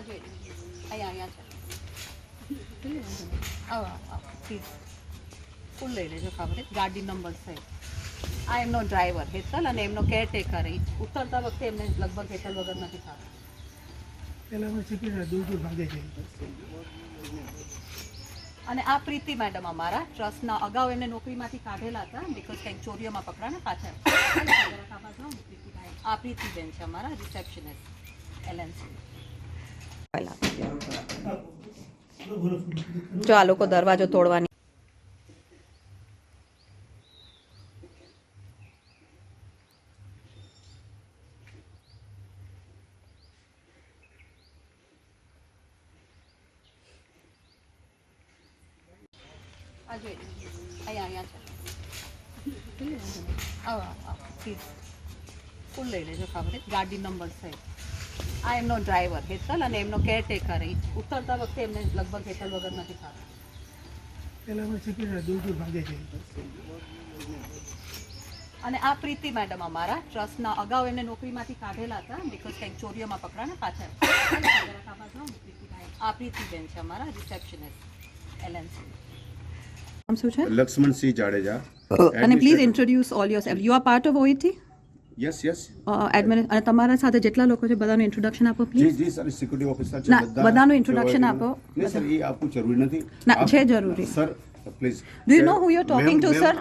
આ જોઈ અહીંયા અહીંયા છે ફૂલ લઈ લેજો ખબર ગાડી નંબર સહિત આ એમનો ડ્રાઈવર હેતલ અને એમનો કેરટેકર એ ઉતરતા વખતે એમને લગભગ હેતલ વગર નથી થતું પેલા પછી પેલા દૂર દૂર ભાગે છે અને આ પ્રીતિ મેડમ અમારા ટ્રસ્ટના અગાઉ એમને નોકરીમાંથી કાઢેલા હતા બિકોઝ કંઈક ચોરીઓમાં પકડા ને પાછા આ પ્રીતિબેન છે અમારા રિસેપ્શનિસ્ટ એલએનસી જો આ લોકો દરવાજો તોડવાની છે. ગાડી નંબર સહિત આ એમનો ડ્રાઈવર હેતલ અને એમનો કેરટેકર એ. ઉતરતા વખતે એમને લગભગ હેતલ વગર નથી છે. અને આ પ્રીતિ મેડમ અમારા ટ્રસ્ટના અગાઉ એમને નોકરીમાંથી કાઢેલા હતા બિકોઝ કંઈક ચોરીઓમાં પકડા ને પાછા આ પ્રીતિબેન છે અમારા રિસેપ્શનિસ્ટ એલએનસી નામ શું છે? લક્ષ્મણસિંહ જાડેજા. અને please introduce all your self you are part of OIT yes yes admin અને તમારા સાથે જેટલા લોકો છે બધાનું ઇન્ટ્રોડક્શન આપો please ji sir security officer ના, બધાનું ઇન્ટ્રોડક્શન આપો. સર એ આપવું જરૂરી નથી ના, છે જરૂરી. Sir please to, sir?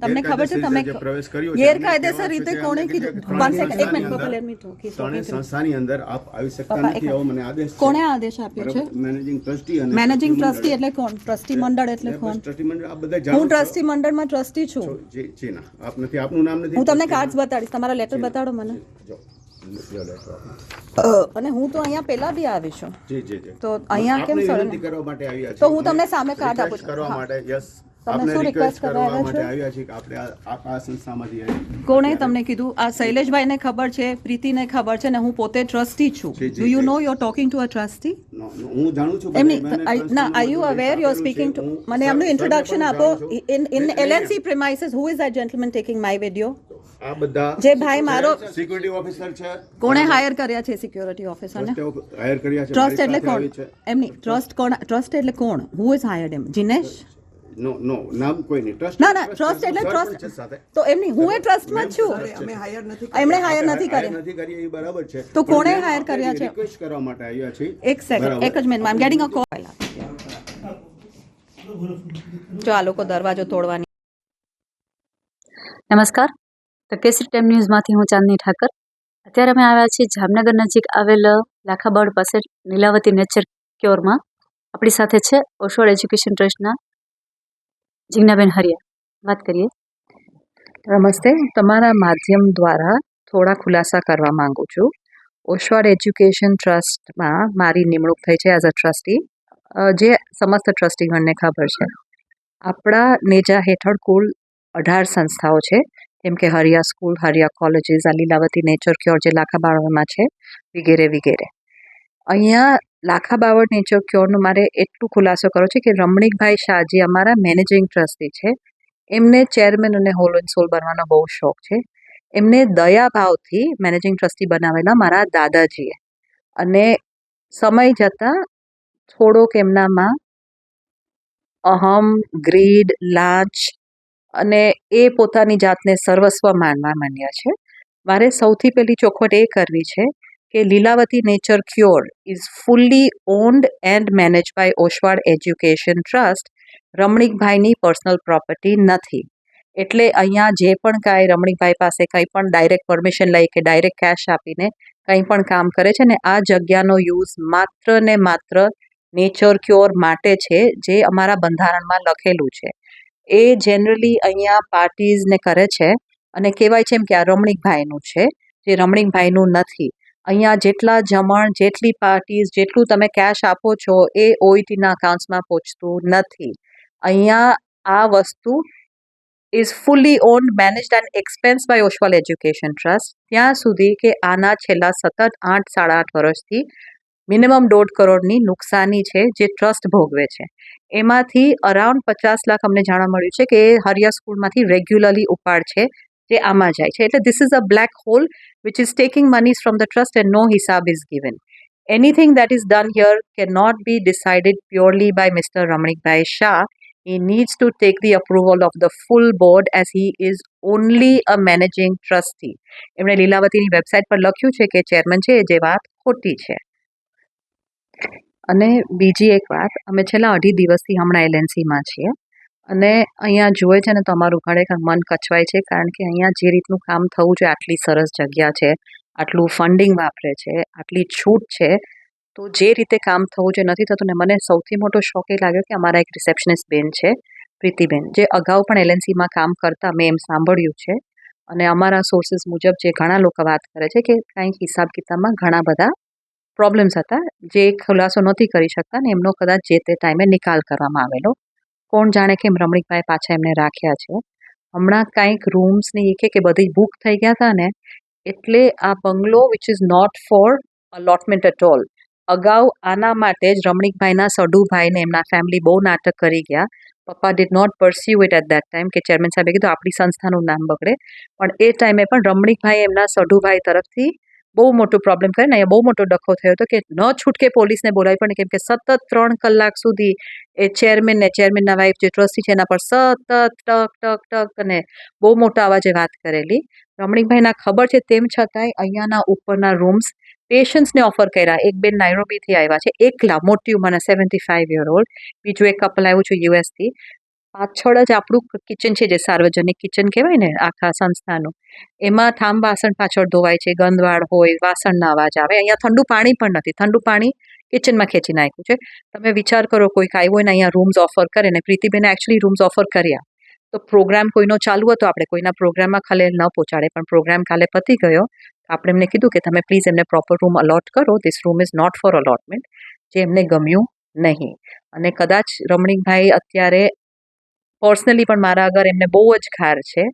તમને ખબર છે તમે પ્રવેશ કર્યો છે ગેરકાયદેસર રીતે કોણે કીધું? ત્રણેય one એક મિનિટ, અંદર- let me talk. He's ત્રણેય talking to me. સંસ્થાની અંદર આપ આવી શકતા નથી એવો મને આદેશ કોણે આદેશ આપ્યો છે મેનેજિંગ ટ્રસ્ટી અને મેનેજિંગ ટ્રસ્ટી ટ્રસ્ટી એટલે કોણ? ટ્રસ્ટી મંડળ એટલે કોણ? ટ્રસ્ટી મંડળ આપ બધા જાણો હું ટ્રસ્ટી મંડળમાં ટ્રસ્ટી છું. જી જી ના આપ નથી આપનું નામ નથી હું તમને કાર્ડ્સ બતાડીશ તમારા લેટર બતાડો મને. જો. અને હું તો અહીંયા પહેલા બી આવી છું. જી જી જી. તો અહીંયા કેમ કરવા માટે આવ્યા તો હું તમને સામે કાર્ડ આપું છું. કરવા માટે યસ તમે શું રિક્વેસ્ટ કરવા આવ્યા માટે છો? આવ્યા છીએ કે આપણે આ આ- આ સંસ્થામાંથી કોણે તમને કીધું? આ શૈલેષભાઈને ખબર છે પ્રીતિને ખબર છે ને હું પોતે ટ્રસ્ટી છું. Do you know you talking to a trustee હું જાણું છું એમની ના are you aware you are speaking to મને એમનું ઇન્ટ્રોડક્શન આપો. In in LNC premises who is that gentleman taking my video આ બધા જે ભાઈ મારો- સિક્યુરિટી ઓફિસર છે. કોણે હાયર કર્યા છે સિક્યોરિટી ઓફિસરને હાયર કર્યા છે ટ્રસ્ટ એટલે કોણ. એમની ટ્રસ્ટ કોણ? ટ્રસ્ટ એટલે કોણ? હુ ઇઝ હાયર્ડ એમ? જિનેશ નો નો નામ કોઈ નહીં. ટ્રસ્ટ ના ના ટ્રસ્ટ એટલે ટ્રસ્ટ તો એમની હું એ ટ્રસ્ટમાં છું. એમણે હાયર નથી કર્યા. નથી કર્યા એ બરાબર છે. તો કોણે હાયર કર્યા છે? રિક્વેસ્ટ કરવા માટે આવ્યા છે એક સેકન્ડ એક જ minute I am getting a call જો આ લોકો દરવાજો તોડવાની નમસ્કાર. તો કેસરી ટાઈમ ન્યૂઝમાંથી હું ચાંદની ઠાકર. અત્યારે અમે આવ્યા છીએ જામનગર નજીક આવેલ લાખાબળ પાસે નીલાવતી નેચર ક્યોરમાં. આપણી સાથે છે ઓશોળ એજ્યુકેશન ટ્રસ્ટના જીજ્ઞાબેન હરિયા. વાત કરીએ. નમસ્તે. તમારા માધ્યમ દ્વારા થોડા ખુલાસા કરવા માંગુ છું. ઓશવાડ એજ્યુકેશન ટ્રસ્ટમાં મારી નિમણૂક થઈ છે એઝ અ ટ્રસ્ટી. જે સમસ્ત ટ્રસ્ટીગણને ખબર છે. આપણા નેજા હેઠળ કુલ અઢાર સંસ્થાઓ છે. જેમ કે હરિયા સ્કૂલ, હરિયા કોલેજીસ, આ લીલાવતી નેચર ક્યોર જે લાખાબાવળમાં છે, વગેરે વગેરે. અહીંયા લાખાબાવળ નેચર ક્યોરનું મારે એટલું ખુલાસો કરો છે કે રમણીકભાઈ શાહજી અમારા મેનેજિંગ ટ્રસ્ટી છે. એમને ચેરમેન અને હોલ એન્ડ સોલ બનવાનો બહુ શોખ છે. એમને દયાભાવથી મેનેજિંગ ટ્રસ્ટી બનાવેલા મારા દાદાજીએ. અને સમય જતાં થોડોક એમનામાં અહમ, ગ્રીડ, લાંચ અને એ પોતાની જાતને સર્વસ્વ માનવા માંડ્યા છે. મારે સૌથી પહેલી ચોખવટ એ કરવી છે કે Lilavati nature cure is fully owned and manage by Oshwal education trust, રમણીકભાઈની personal property નથી. એટલે અહીંયા જે પણ કાંઈ રમણીકભાઈ પાસે કંઈ પણ ડાયરેક્ટ પરમિશન લઈ કે ડાયરેક્ટ કેશ આપીને કંઈ પણ કામ કરે છે ને આ જગ્યાનો યુઝ માત્ર ને માત્ર નેચર ક્યોર માટે છે જે અમારા બંધારણમાં લખેલું છે. એ જનરલી અહીંયા પાર્ટીઝને કરે છે અને કહેવાય છે એમ કે આ રમણીકભાઈનું છે, જે રમણીકભાઈનું નથી. અહીંયા જેટલા જમણ, જેટલી પાર્ટીઝ જેટલું તમે કેશ આપો છો એ ઓઈટીના અકાઉન્ટ્સમાં પહોંચતું નથી. અહીંયા આ વસ્તુ is fully owned managed and expense by Oshwal education trust ત્યાં સુધી કે આના છેલ્લા સતત આઠ, સાડા આઠ વર્ષથી મિનિમમ દોઢ કરોડની નુકસાની છે જે ટ્રસ્ટ ભોગવે છે. એમાંથી અરાઉન્ડ પચાસ લાખ અમને જાણવા મળ્યું છે કે એ હરિયા સ્કૂલમાંથી રેગ્યુલરલી ઉપાડ છે, જે આમાં જાય છે. એટલે this is a black hole which is taking moneys from the trust and no હિસાબ is given anything that is done here can not be decided purely by mister Ramnikbhai Shah He needs to take the approval of the full board as he is only a managing trustee. એમણે લીલાવતીની website પર લખ્યું છે કે chairman છે જે વાત ખોટી છે. અને બીજી એક વાત, અમે છેલ્લા અઢી દિવસથી હમણાં એલએનસીમાં છીએ. અને અહીંયા જુએ છે ને તો અમારું ખરેખર મન કચવાય છે, કારણ કે અહીંયા જે રીતનું કામ થવું જોઈએ, આટલી સરસ જગ્યા છે, આટલું ફંડિંગ વાપરે છે, આટલી છૂટ છે, તો જે રીતે કામ થવું જોઈએ, નથી થતું ને મને સૌથી મોટો શોખ એ લાગ્યો કે અમારા એક રિસેપ્શનિસ્ટ બેન છે, પ્રીતિબેન, જે અગાઉ પણ એલએનસીમાં કામ કરતા મેં એમ સાંભળ્યું છે. અને અમારા સોર્સિસ મુજબ જે ઘણા લોકો વાત કરે છે કે કંઈક હિસાબ કિતાબમાં ઘણા બધા પ્રોબ્લેમ્સ હતા, જે ખુલાસો નહોતી કરી શકતા ને એમનો કદાચ જે તે ટાઈમે નિકાલ કરવામાં આવેલો. કોણ જાણે કેમ રમણીકભાઈ પાછા એમને રાખ્યા છે. હમણાં કાંઈક રૂમ્સની એ કે કે બધી બુક થઈ ગયા હતા ને, એટલે આ bungalow which is not for allotment at all અગાઉ આના માટે જ રમણીકભાઈના સડુભાઈને એમના ફેમિલી બહુ નાટક કરી ગયા. પપ્પા did not pursue it at that time કે ચેરમેન સાહેબે કીધું, આપણી સંસ્થાનું નામ બગડે. પણ એ ટાઈમે પણ રમણીકભાઈ એમના સડુભાઈ તરફથી બહુ મોટો પ્રોબ્લેમ કરે ને, અહીંયા બહુ મોટો ડખો થયો હતો કે ન છૂટકે પોલીસને બોલાવી, પણ કેમ કે સતત ત્રણ કલાક સુધી એ ચેરમેન ને ચેરમેનના વાઇફ જે ટ્રસ્ટી છે એના પર સતત ટક ટક ટક અને બહુ મોટા અવાજે વાત કરેલી. રમણીકભાઈના ખબર છે તેમ છતાંય અહીંયાના ઉપરના રૂમ્સ પેશન્ટ્સને ઓફર કર્યા. એક બેન નાયરોબીથી આવ્યા છે, એકલા, મોટી ઉંમરના સેવન્ટી ફાઇવ યર ઓલ્ડ બીજું એક કપલ આવ્યું છે યુએસથી પાછળ જ આપણું કિચન છે જે સાર્વજનિક કિચન કહેવાય ને, આખા સંસ્થાનું. એમાં થાંબ વાસણ પાછળ ધોવાય છે ગંદવાડ હોય, વાસણના અવાજ આવે. અહીંયા ઠંડુ પાણી પણ નથી. ઠંડુ પાણી કિચનમાં ખેંચી નાખ્યું છે. તમે વિચાર કરો કોઈક આવ્યું હોય ને અહીંયા રૂમ્સ ઓફર કરે ને, પ્રીતિબેને એકચ્યુઅલી રૂમ્સ ઓફર કર્યા. તો પ્રોગ્રામ કોઈનો ચાલુ હતો? આપણે કોઈના પ્રોગ્રામમાં ખલેલ ન પહોંચાડે. પણ પ્રોગ્રામ કાલે પતી ગયો. આપણે એમને કીધું કે તમે પ્લીઝ એમને પ્રોપર રૂમ અલોટ કરો. This room is not for allotment જે એમને ગમ્યું નહીં. અને કદાચ રમણીકભાઈ અત્યારે પર્સનલી પણ મારા આગળ એમને બહુ જ ખાર છે,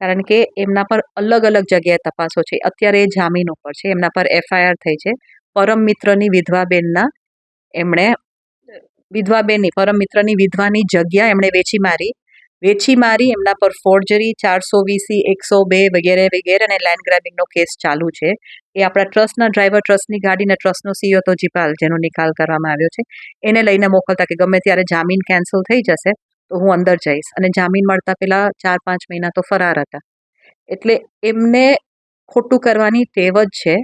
કારણ કે એમના પર અલગ અલગ જગ્યાએ તપાસો છે. અત્યારે એ જામીન ઉપર છે, એમના પર એફઆઈઆર થઈ છે. પરમ મિત્રની વિધવાબેનના એમણે વિધવાબેનની પરમ મિત્રની વિધવાની જગ્યા એમણે વેચી મારી. વેચી મારી એમના પર ફોર્જરી ચારસો વીસી, એકસો બે વગેરે વગેરે અને લેન્ડ ગ્રેબિંગનો કેસ ચાલુ છે. એ આપણા ટ્રસ્ટના ડ્રાઈવર ટ્રસ્ટની ગાડીને ટ્રસ્ટનો સીઓ તો જીપાલ, જેનો નિકાલ કરવામાં આવ્યો છે. એને લઈને મોકલતા કે ગમે ત્યારે જામીન કેન્સલ થઈ જશે તો હું અંદર જઈશ. અને જામીન મળતા પહેલાં ચાર પાંચ મહિના તો ફરાર હતા. એટલે એમને ખોટું કરવાની ટેવ જ છે.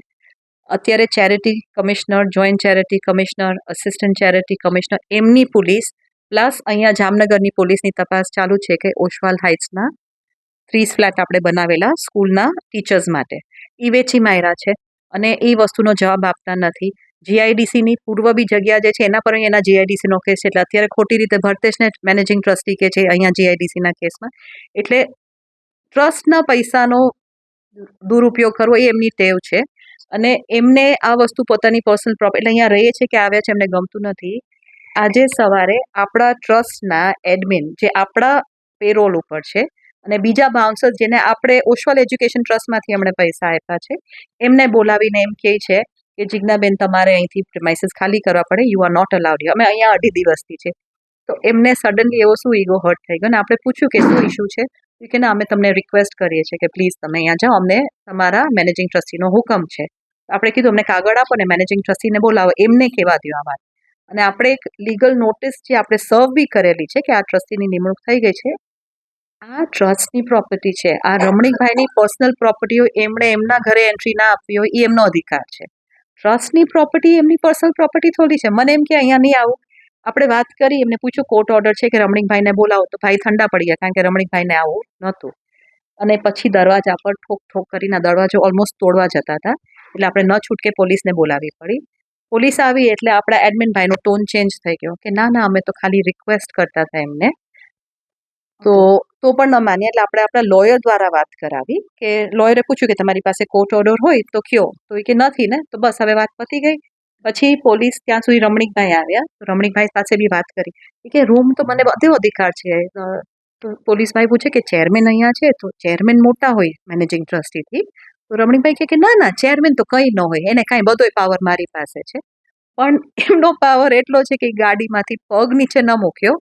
અત્યારે charity commissioner, joint charity commissioner assistant charity commissioner, એમની પોલીસ, પ્લસ અહીંયા જામનગરની પોલીસની તપાસ ચાલુ છે કે ઓશવાલ હાઇટ્સના ત્રીસ ફ્લેટ આપણે બનાવેલા સ્કૂલના ટીચર્સ માટે. એ વેચી માર્યા છે. અને એ વસ્તુનો જવાબ આપતા નથી. જીઆઈડીસીની પૂર્વ બી જગ્યા જે છે, એના પર એના જીઆઈડીસીનો કેસ છે. એટલે અત્યારે ખોટી રીતે ભરતેશને મેનેજિંગ ટ્રસ્ટી કે છે, અહીંયા જીઆઈડીસીના કેસમાં. એટલે ટ્રસ્ટના પૈસાનો દુરુપયોગ કરવો એ એમની ટેવ છે. અને એમને આ વસ્તુ પોતાની પર્સનલ પ્રોપર્ટી એટલે અહીંયા રહીએ છે કે આવ્યા છે, એમને ગમતું નથી. આજે સવારે આપણા ટ્રસ્ટના એડમિન જે આપણા પેરોલ ઉપર છે અને બીજા બાઉન્સર જેને આપણે ઓશવાલ એજ્યુકેશન ટ્રસ્ટમાંથી એમણે પૈસા આપ્યા છે, એમને બોલાવીને એમ કહે છે કે જિજ્ઞાબેન, તમારે અહીંથી પ્રિમાઇસીસ ખાલી કરવા પડે. યુ આર નોટ અલાઉડ અમે અહીંયા અઢી દિવસથી છે. તો એમને સડનલી એવો શું ઈગો હર્ટ થઈ ગયો ને? આપણે પૂછ્યું કે શું ઇશ્યુ છે? કે ના, અમે તમને રિક્વેસ્ટ કરીએ છીએ કે પ્લીઝ તમે અહીંયા જાઓ. અમને તમારા મેનેજિંગ ટ્રસ્ટીનો હુકમ છે. આપણે કીધું, અમને કાગળ આપો ને મેનેજિંગ ટ્રસ્ટીને બોલાવો. એમને કહેવા દો આ વાત. અને આપણે એક લીગલ નોટિસ જે આપણે સર્વ બી કરેલી છે કે આ ટ્રસ્ટીની નિમણૂક થઈ ગઈ છે. આ ટ્રસ્ટની પ્રોપર્ટી છે. આ રમણીકભાઈની પર્સનલ પ્રોપર્ટી હોય, એમણે એમના ઘરે એન્ટ્રી ના આપવી હોય, એ એમનો અધિકાર છે. ટ્રસ્ટની પ્રોપર્ટી એમની પર્સનલ પ્રોપર્ટી થોડી છે. મને એમ કે અહીંયા નહીં આવું. આપણે વાત કરી, એમને પૂછ્યું કોર્ટ ઓર્ડર છે કે રમણીકભાઈને બોલાવો? તો ભાઈ ઠંડા પડી ગયા, કારણ કે રમણીકભાઈને આવું નહોતું. અને પછી દરવાજા પર ઠોક ઠોક કરીને દરવાજો ઓલમોસ્ટ તોડવા જતા હતા. એટલે આપણે ન છૂટકે પોલીસને બોલાવી પડી. પોલીસ આવી એટલે આપણા એડમિન ભાઈનો ટોન ચેન્જ થઈ ગયો કે ના ના, અમે તો ખાલી રિક્વેસ્ટ કરતા હતા એમને. તો તો પણ ન માન્યા એટલે આપણે આપણા લોયર દ્વારા વાત કરાવી કે લોયરે પૂછ્યું કે તમારી પાસે કોર્ટ ઓર્ડર હોય તો કયો? તો એ કે નથી ને તો બસ હવે વાત પતી ગઈ. પછી પોલીસ ત્યાં સુધી રમણીકભાઈ આવ્યા રમણીકભાઈ પાસે બી વાત કરી. એ કે રૂમ તો મને બધો અધિકાર છે. તો પોલીસભાઈ પૂછે કે ચેરમેન અહીંયા છે તો ચેરમેન મોટા હોય મેનેજિંગ ટ્રસ્ટીથી તો રમણીકભાઈ કહે કે ના ના ચેરમેન તો કંઈ ન હોય એને કાંઈ બધોય પાવર મારી પાસે છે. પણ એમનો પાવર એટલો છે કે ગાડીમાંથી પગ નીચે ન મૂક્યો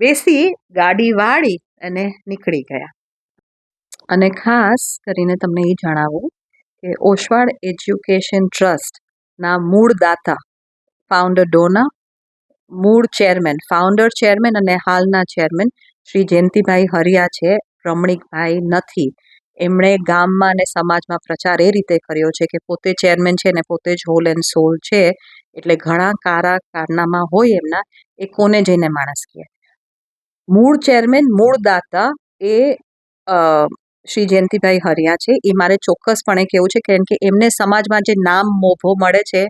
બેસી ગાડી વાળી અને નીકળી ગયા. અને ખાસ કરીને તમને એ જણાવું કે ઓશવાડ એજ્યુકેશન ટ્રસ્ટ ના મૂળ દાતા ફાઉન્ડર ડોના મૂળ ચેરમેન ફાઉન્ડર ચેરમેન અને હાલના ચેરમેન શ્રી જયંતિભાઈ હરિયા છે, રમણીકભાઈ નથી. એમણે ગામમાં અને સમાજમાં પ્રચાર એ રીતે કર્યો છે કે પોતે ચેરમેન છે ને પોતે જ હોલ એન્ડ સોલ છે, એટલે ઘણા કારા કારનામા હોય એમના, એ કોને જઈને માણસ કહે? મૂળ ચેરમેન, મૂળ દાતા એ શ્રી જયંતિભાઈ હરિયા છે. એ મારે ચોક્કસપણે કહેવું છે કેમ કે એમને સમાજમાં જે નામ મોભો મળે છે,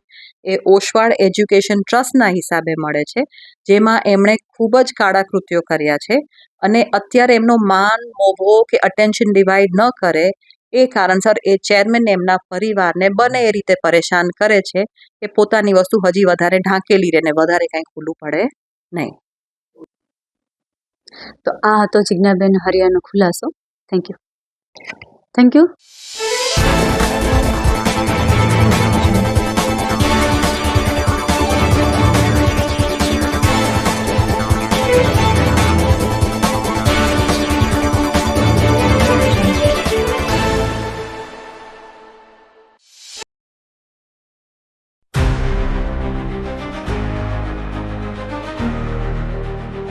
એ ઓશવાળ એજ્યુકેશન ટ્રસ્ટના હિસાબે મળે છે, જેમાં એમણે ખૂબ જ કાળા કૃત્યો કર્યા છે. અને અત્યારે એમનો માન, મોભો કે અટેન્શન ડિવાઈડ ન કરે એ કારણસર એ ચેરમેન એમના પરિવારને બને એ રીતે પરેશાન કરે છે કે પોતાની વસ્તુ હજી વધારે ઢાંકેલી રહે ને વધારે કાંઈ ખુલ્લું પડે નહીં. તો આ હતો જિજ્ઞાબેન હરિયાનો ખુલાસો. Thank you thank you